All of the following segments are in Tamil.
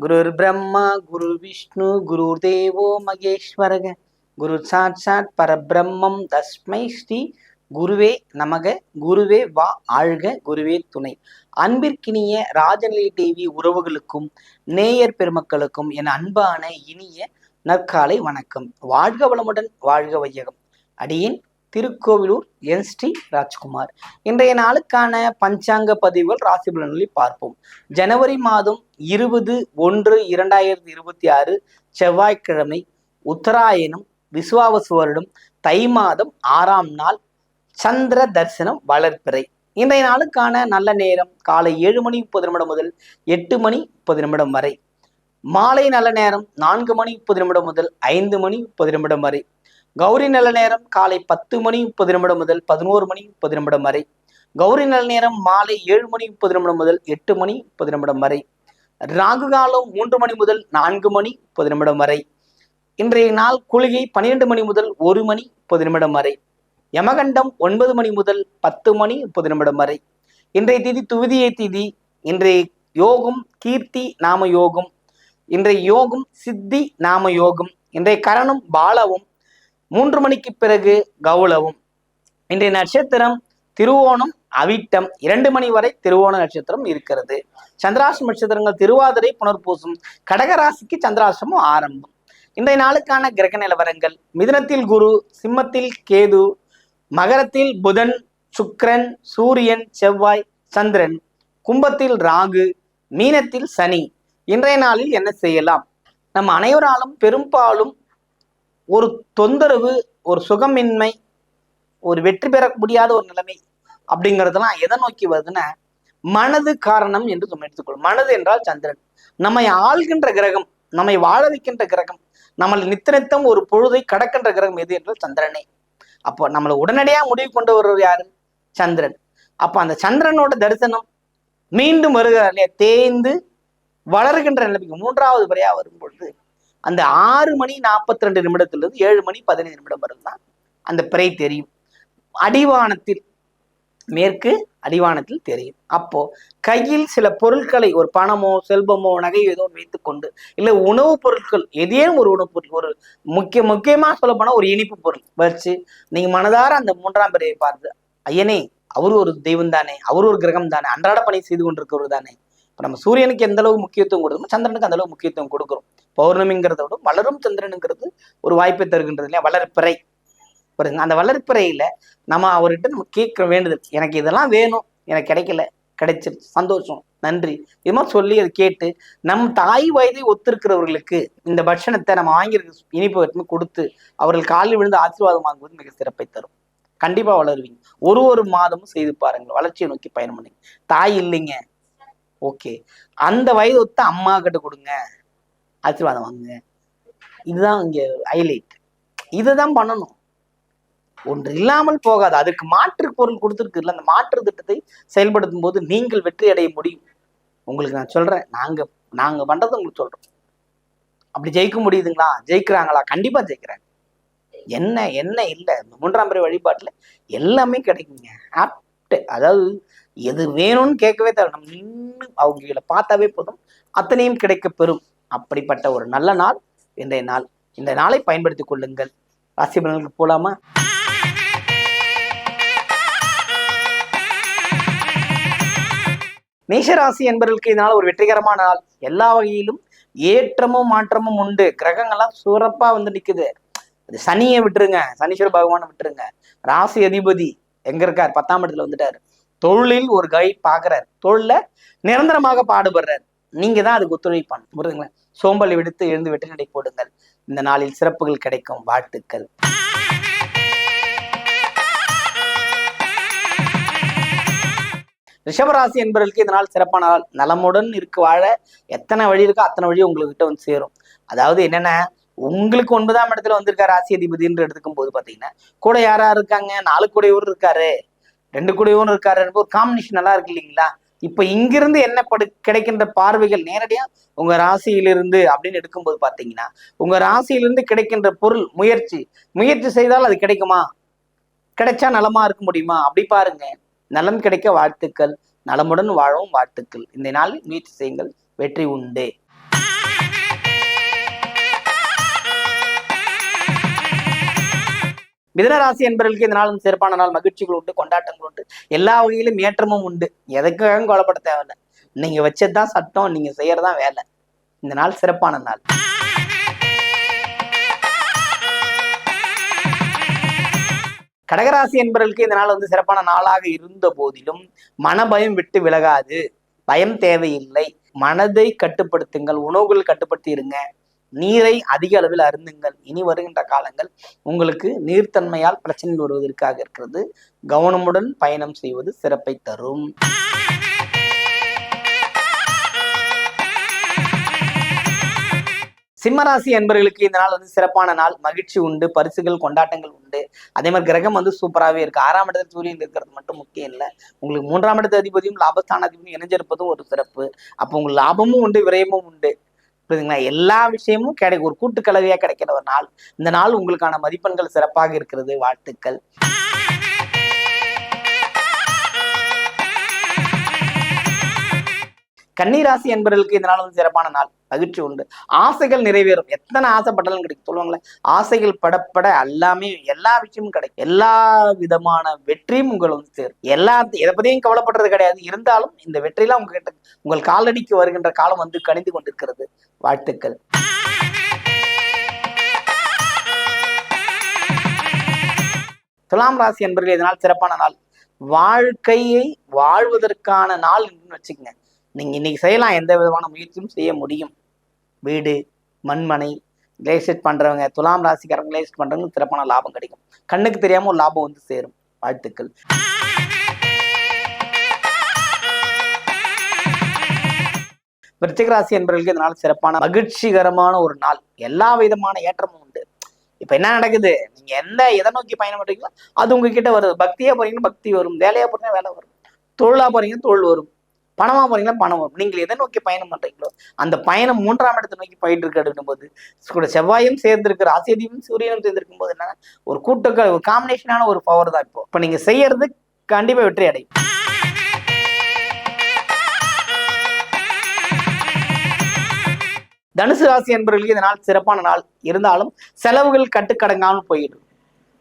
குருர் பிரம்மா குரு விஷ்ணு குரு தேவோ மகேஸ்வரக குரு சாட்சாத் பரபிரம்மம் தஸ்மை ஸ்ரீ குருவே நமக குருவே வா ஆழ்க குருவே துணை। அன்பிற்கினிய ராஜநிலை டிவி உறவுகளுக்கும் நேயர் பெருமக்களுக்கும் என் அன்பான இனிய நற்காலை வணக்கம். வாழ்க வளமுடன் வாழ்க வையகம். அடியின் திருக்கோவிலூர் என். ஸ்ரீ. ராஜ்குமார். இன்றைய நாளுக்கான பஞ்சாங்க பதிவுகள் ராசி பலன்களை பார்ப்போம். ஜனவரி மாதம் இருபது ஒன்று இரண்டாயிரத்தி இருபத்தி ஆறு செவ்வாய்க்கிழமை உத்தராயணம் விசுவாவசு வருடம் தை மாதம் ஆறாம் நாள் சந்திர தரிசனம் வளர்ப்பிறை. இன்றைய நாளுக்கான நல்ல நேரம் காலை ஏழு மணி முப்பது நிமிடம் முதல் எட்டு மணி முப்பது நிமிடம் வரை. மாலை நல்ல நேரம் நான்கு மணி முப்பது நிமிடம் முதல் ஐந்து மணி முப்பது நிமிடம் வரை. கௌரி நல்ல நேரம் காலை பத்து மணி முப்பது நிமிடம் முதல் பதினோரு மணி முப்பது நிமிடம் வரை. கௌரி நல்ல நேரம் மாலை ஏழு மணி முப்பது நிமிடம் முதல் எட்டு மணி முப்பது நிமிடம் வரை. ராகு காலம் மூன்று மணி முதல் நான்கு மணி முப்பது நிமிடம் வரை. இன்றைய நாள் குளிகை பன்னிரெண்டு மணி முதல் ஒரு மணி முப்பது நிமிடம் வரை. யமகண்டம் ஒன்பது மணி முதல் பத்து மணி முப்பது நிமிடம் வரை. இன்றைய திதி துவிதியை திதி இன்றைய யோகம் கீர்த்தி நாம யோகம் இன்றைய யோகம் சித்தி நாம யோகம் இன்றைய கரணம் பாலவும் மூன்று மணிக்கு பிறகு கௌளவும். இன்றைய நட்சத்திரம் திருவோணம் அவிட்டம். இரண்டு மணி வரை திருவோண நட்சத்திரம் இருக்கிறது. சந்திராசம் நட்சத்திரங்கள் திருவாதிரை புனர்பூசம். கடகராசிக்கு சந்திராசமும் ஆரம்பம். இன்றைய நாளுக்கான கிரக நிலவரங்கள். மிதுனத்தில் குரு சிம்மத்தில் கேது மகரத்தில் புதன் சுக்கிரன் சூரியன் செவ்வாய் சந்திரன் கும்பத்தில் ராகு மீனத்தில் சனி. இன்றைய நாளில் என்ன செய்யலாம்? நம்ம அனைவராலும் பெரும்பாலும் ஒரு தொந்தரவு ஒரு சுகமின்மை ஒரு வெற்றி பெற முடியாத ஒரு நிலைமை அப்படிங்கிறதெல்லாம் எதை நோக்கி வருதுன்னா மனது காரணம் என்று நம்ம எடுத்துக்கொள்ளும் மனது என்றால் சந்திரன். நம்மை ஆள்கின்ற கிரகம் நம்மை வாழ வைக்கின்ற கிரகம் நம்மளை நித்த நித்தம் ஒரு பொழுதை கடக்கின்ற கிரகம் எது என்றால் சந்திரனே. அப்போ நம்மளை உடனடியா முடிவு கொண்டு வருவர் யாரு? சந்திரன். அப்போ அந்த சந்திரனோட தரிசனம் மீண்டும் வருகிறார் இல்லையா? தேய்ந்து வளர்கின்ற நிலைமைக்கு மூன்றாவது முறையாக வரும் பொழுது அந்த ஆறு மணி நாற்பத்தி ரெண்டு நிமிடத்திலிருந்து ஏழு மணி பதினைந்து நிமிடம் வரை தான் அந்த பிறை தெரியும். அடிவானத்தில் மேற்கு அடிவானத்தில் தெரியும். அப்போ கையில் சில பொருட்களை ஒரு பணமோ செல்வமோ நகையோ ஏதோ வைத்துக்கொண்டு இல்லை உணவுப் பொருட்கள் ஏதேனும் ஒரு உணவுப் பொருள் ஒரு முக்கிய முக்கியமா சொல்ல ஒரு இனிப்பு பொருள் வச்சு நீங்கள் மனதார அந்த மூன்றாம் பிறையை பார்த்து ஐயனே அவர் ஒரு தெய்வம் தானே அவர் ஒரு கிரகம் தானே அன்றாட பணி செய்து கொண்டிருக்கிறவர் தானே இப்போ நம்ம சூரியனுக்கு எந்த அளவு முக்கியத்துவம் கொடுக்கணும் சந்திரனுக்கு அந்த அளவு முக்கியத்துவம் கொடுக்குறோம். பௌர்ணமிங்கிறத விட வளரும் சந்திரனுங்கிறது ஒரு வாய்ப்பை தருகின்றது இல்லையா? வளர்ப்பிறை. பாருங்க அந்த வளர்ப்பிறையில நம்ம அவர்கிட்ட நம்ம கேட்க வேண்டுதல் எனக்கு இதெல்லாம் வேணும். எனக்கு கிடைக்கல. கிடைச்சிருச்சு. சந்தோஷம். நன்றி. இது மாதிரி சொல்லி அதை கேட்டு நம் தாய் வயதை ஒத்திருக்கிறவர்களுக்கு இந்த பட்சணத்தை நம்ம வாங்கியிருக்க இனிப்பு வரைக்கும் கொடுத்து அவர்கள் காலில் விழுந்து ஆசீர்வாதம் வாங்குவது மிக சிறப்பை தரும். கண்டிப்பா வளருவீங்க. ஒரு ஒரு மாதமும் செய்து பாருங்கள். வளர்ச்சியை நோக்கி பயணம் பண்ணுங்க. தாய் இல்லைங்க. ஓகே. அந்த வயது ஒத்த அம்மா கிட்ட கொடுங்க. ஆசீர்வாதம் வாங்குங்க. இதுதான் இங்க ஹைலைட் இதை தான் பண்ணணும். ஒன்று இல்லாமல் போகாது. அதுக்கு மாற்று பொருள் கொடுத்துருக்குல்ல அந்த மாற்று திட்டத்தை செயல்படுத்தும் போது நீங்கள் வெற்றி அடைய முடியும். உங்களுக்கு நான் சொல்றேன். நாங்க நாங்க பண்றதை உங்களுக்கு சொல்றோம். அப்படி ஜெயிக்க முடியுதுங்களா? ஜெயிக்கிறாங்களா? கண்டிப்பா ஜெயிக்கிறாங்க என்ன என்ன இல்லை. இந்த மூன்றாம் பிறை வழிபாட்டுல எல்லாமே கிடைக்குங்க. ஆப்ட் அதாவது எது வேணும்னு கேட்கவே தேவை. நம்ம நின்று அவங்கள பார்த்தாவே போதும். அத்தனையும் கிடைக்க பெறும் அப்படிப்பட்ட ஒரு நல்ல நாள் இன்றைய நாள். இந்த நாளை பயன்படுத்திக் கொள்ளுங்கள். ராசி பலன்களுக்கு போலாமா மேஷராசி என்பவர்களுக்கு இதனால் ஒரு வெற்றிகரமான நாள். எல்லா வகையிலும் ஏற்றமும் மாற்றமும் உண்டு. கிரகங்கள்லாம் சிறப்பாக வந்து நிக்குது. அது சனியை விட்டுருங்க. சனீஸ்வர பகவானை விட்டுருங்க. ராசி அதிபதி எங்க இருக்கார்? பத்தாம் இடத்துல வந்துட்டாரு. தொழிலில் ஒரு கை பாக்குறாரு. தொழில நிரந்தரமாக பாடுபடுறாரு. நீங்க தான் அதுக்கு ஒத்துழைப்பான் புரியுதுங்களா? சோம்பலை விடுத்து எழுந்து வெற்றி நடை போடுங்கள். இந்த நாளில் சிறப்புகள் கிடைக்கும். வாழ்த்துக்கள். ரிஷபராசி என்பவர்களுக்கு இதனால் சிறப்பான நாள் நலமுடன் இருக்கு வாழ எத்தனை வழி இருக்கோ அத்தனை வழி உங்ககிட்ட வந்து சேரும். அதாவது என்னென்ன உங்களுக்கு ஒன்பதாம் இடத்துல வந்திருக்காரு ராசி அதிபதின்னு எடுத்துக்கும் போது பாத்தீங்கன்னா கூட யாரா இருக்காங்க? நாலு கூடையவர் இருக்காரு. ரெண்டு கூடவும் இருக்காரு ஒரு காம்பினேஷன் நல்லா இருக்கு இல்லைங்களா? இப்ப இங்கிருந்து என்ன படு கிடைக்கின்ற பார்வைகள் நேரடியா உங்க ராசியிலிருந்து அப்படின்னு எடுக்கும்போது பாத்தீங்கன்னா உங்க ராசியிலிருந்து கிடைக்கின்ற பொருள் முயற்சி முயற்சி செய்தால் அது கிடைக்குமா? கிடைச்சா நலமா இருக்க முடியுமா? அப்படி பாருங்க. நலம் கிடைக்க வாழ்த்துக்கள். நலமுடன் வாழவும் வாழ்த்துக்கள். இந்த நாளில் முயற்சி செய்யுங்கள். வெற்றி உண்டு. மிதனராசி என்பவர்களுக்கு இந்த நாளும் சிறப்பான நாள். மகிழ்ச்சிகள் உண்டு கொண்டாட்டங்கள் உண்டு. எல்லா வகையிலும் ஏற்றமும் உண்டு. எதுக்காகவும் கொலப்பட தேவையில்லை. நீங்க வச்சதுதான் சட்டம் நீங்க செய்யறதான் வேலை. இந்த நாள் சிறப்பான நாள். கடகராசி என்பவர்களுக்கு இந்த நாள் வந்து சிறப்பான நாளாக இருந்த போதிலும் மனபயம் விட்டு விலகாது. பயம் தேவையில்லை. மனதை கட்டுப்படுத்துங்கள் உணவுகள் கட்டுப்படுத்தி இருங்க நீரை அதிக அளவில் அருந்துங்கள். இனி வருகின்ற காலங்கள் உங்களுக்கு நீர்த்தன்மையால் பிரச்சனை வருவதற்காக இருக்கிறது. கவனமுடன் பயணம் செய்வது சிறப்பை தரும். சிம்மராசி என்பவர்களுக்கு இந்த நாள் வந்து சிறப்பான நாள். மகிழ்ச்சி உண்டு பரிசுகள் கொண்டாட்டங்கள் உண்டு. அதே மாதிரி கிரகம் வந்து சூப்பராகவே இருக்கு. ஆறாம் இடத்துல சூரியன் இருக்கிறது மட்டும் முக்கியம் இல்லை. உங்களுக்கு மூன்றாம் இடத்து அதிபதியும் லாபஸ்தான அதிபதியும் இணைஞ்சிருப்பதும் ஒரு சிறப்பு. அப்போ உங்களுக்கு லாபமும் உண்டு விரயமும் உண்டு. புரியுதுங்களா? எல்லா விஷயமும் கிடை ஒரு கூட்டுக்கலவையா கிடைக்கிற ஒரு நாள். இந்த நாள் உங்களுக்கான மதிப்பெண்கள் சிறப்பாக இருக்கிறது. வாழ்த்துக்கள். கன்னிராசி என்பவர்களுக்கு இந்த நாள் வந்து சிறப்பான நாள். மகிழ்ச்சி உண்டு. ஆசைகள் நிறைவேறும். எத்தனை ஆசைப்பட்டாலும் கிடைக்கும் சொல்லுவாங்களே. ஆசைகள் படப்பட எல்லாமே எல்லா விஷயமும் கிடைக்கும். எல்லா விதமான வெற்றியும் உங்களை வந்து சேரும். எல்லா எதை பத்தியும் கவலைப்படுறது கிடையாது. இருந்தாலும் இந்த வெற்றியெல்லாம் உங்ககிட்ட உங்கள் காலடிக்கு வருகின்ற காலம் வந்து கணிந்து கொண்டிருக்கிறது. வாழ்த்துக்கள். துலாம் ராசி என்பவர்கள் இதனால் சிறப்பான நாள். வாழ்க்கையை வாழ்வதற்கான நாள் வச்சுக்கோங்க. நீங்க இன்னைக்கு செய்யலாம் எந்த விதமான முயற்சியும் செய்ய முடியும். வீடு மண்மனை லேசட் பண்றவங்க துலாம் ராசிக்காரங்க லேசட் பண்றவங்க சிறப்பான லாபம் கிடைக்கும். கண்ணுக்கு தெரியாமல் ஒரு லாபம் வந்து சேரும். வாழ்த்துக்கள். விருச்சிகராசி என்பவர்களுக்கு இந்த நாள் சிறப்பான மகிழ்ச்சிகரமான ஒரு நாள். எல்லா விதமான ஏற்றமும் உண்டு. இப்ப என்ன நடக்குது? நீங்க எந்த எதை நோக்கி பயணம் பண்றீங்களோ அது உங்ககிட்ட வருது பக்தியா போறீங்கன்னா பக்தி வரும். வேலையா போறீங்கன்னா வேலை வரும். தொழிலா போறீங்கன்னா தொழில் வரும். பணமா போறீங்கன்னா பணம் வரும் நீங்கள் எதை நோக்கி பயணம் பண்றீங்களோ அந்த பயணம் மூன்றாம் இடத்தை நோக்கி போயிட்டு இருக்கு அப்படின்னும் போது கூட செவ்வாயும் சேர்ந்திருக்கு ராசியதியும் சூரியனும் சேர்ந்திருக்கும் போது என்ன? ஒரு கூட்டக்க ஒரு காம்பினேஷனான ஒரு பவர் தான் இப்போ. இப்போ நீங்க செய்யறது கண்டிப்பா வெற்றி அடையும். தனுசு ராசி என்பவர்களுக்கு இந்த நாள் சிறப்பான நாள். இருந்தாலும் செலவுகள் கட்டுக்கடங்காமல் போயிடும்.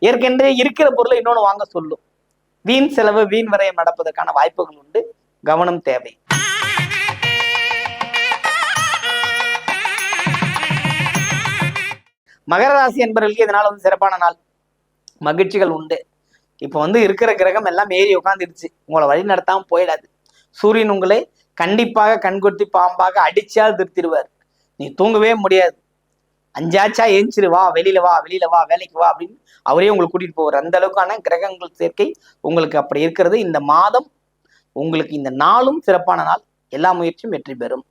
ஏற்கனவே இருக்கிற பொருளை இன்னொன்று வாங்க சொல்லும். வீண் செலவு வீண் வரையம் நடப்பதற்கான வாய்ப்புகள் உண்டு. கவனம் தேவை. மகர ராசி என்பவர்களுக்கு இதனால வந்து சிறப்பான நாள். மகிழ்ச்சிகள் உண்டு. இப்போ வந்து இருக்கிற கிரகம் எல்லாம் ஏறி உட்காந்துருச்சு உங்களை வழி நடத்தாம போயிடாது. சூரியன் உங்களை கண்டிப்பாக கண்கொத்தி பாம்பாக அடிச்சால் திருத்திடுவார். நீ தூங்கவே முடியாது. அஞ்சாச்சா ஏஞ்சிரு வா வெளியில வா வெளியில வா வேலைக்கு வா அப்படின்னு அவரே உங்களை கூட்டிட்டு போவார். அந்த அளவுக்கான கிரகங்கள் சேர்க்கை உங்களுக்கு அப்படி இருக்கிறது. இந்த மாதம் உங்களுக்கு இந்த நாளும் சிறப்பான நாள். எல்லா முயற்சியும் வெற்றி பெறும்.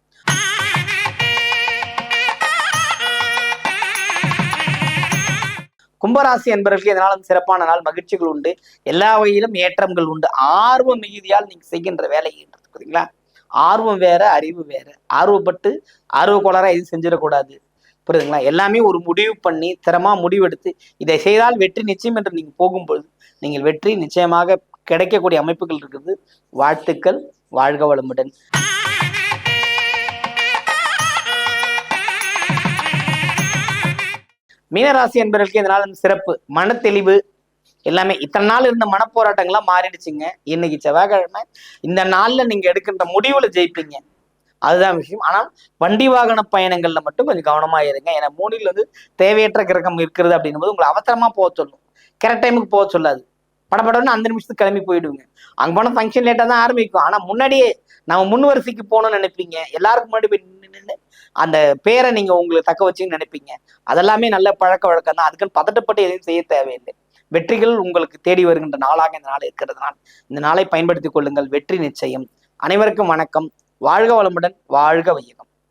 கும்பராசி என்பவர்களுக்கு இதனாலும் சிறப்பான நாள். மகிழ்ச்சிகள் உண்டு. எல்லா வகையிலும் ஏற்றங்கள் உண்டு. ஆர்வம் மிகுதியால் நீங்க செய்கின்ற வேலை பாத்தீங்களா ஆர்வம் வேற அறிவு வேற. ஆர்வப்பட்டு ஆர்வ கோளாரா எதுவும் செஞ்சிடக்கூடாது. புரியுதுங்களா? எல்லாமே ஒரு முடிவு பண்ணி திறமா முடிவெடுத்து இதை செய்தால் வெற்றி நிச்சயம் என்று நீங்க போகும்பொழுது நீங்கள் வெற்றி நிச்சயமாக கிடைக்கக்கூடிய அமைப்புகள் இருக்குது. வாழ்த்துக்கள். வாழ்க வளமுடன். மீனராசி என்பவர்களுக்கு இதனால சிறப்பு. மன தெளிவு எல்லாமே இத்தனை நாள் இருந்த மனப்போராட்டங்கள்லாம் மாறிடுச்சுங்க. இன்னைக்கு செவ்வாய்க்கிழமை இந்த நாளில் நீங்கள் எடுக்கின்ற முடிவில் ஜெயிப்பீங்க. அதுதான் விஷயம். ஆனால் வண்டி வாகன பயணங்கள்ல மட்டும் கொஞ்சம் கவனமாக இருங்க. ஏன்னா மூணில் வந்து தேவையற்ற கிரகம் இருக்கிறது அப்படின்னும் போது உங்களை அவசரமாக போக சொல்லும். கரெக்ட் டைமுக்கு போக சொல்லாது. படப்படன்னு அந்த நிமிஷத்துக்கு கிளம்பி போயிடுங்க. அங்க போன ஃபங்க்ஷன் லேட்டாக தான் ஆரம்பிக்கும். ஆனா முன்னாடியே நம்ம முன் வரிசைக்கு போகணும்னு நினைப்பீங்க. எல்லாருக்கும் முன்னாடி போய் நின்று அந்த பேரை நீங்க உங்களுக்கு தக்க வச்சுன்னு நினைப்பீங்க. அதெல்லாமே நல்ல பழக்க வழக்கம் தான். அதுக்குன்னு பதட்டப்பட்டு எதையும் செய்ய தேவையில்லை. வெற்றிகள் உங்களுக்கு தேடி வருகின்ற நாளாக இந்த நாள் இருக்கிறதுனால் இந்த நாளை பயன்படுத்திக் கொள்ளுங்கள். வெற்றி நிச்சயம். அனைவருக்கும் வணக்கம். வாழ்க வளமுடன் வாழ்க வையகம்.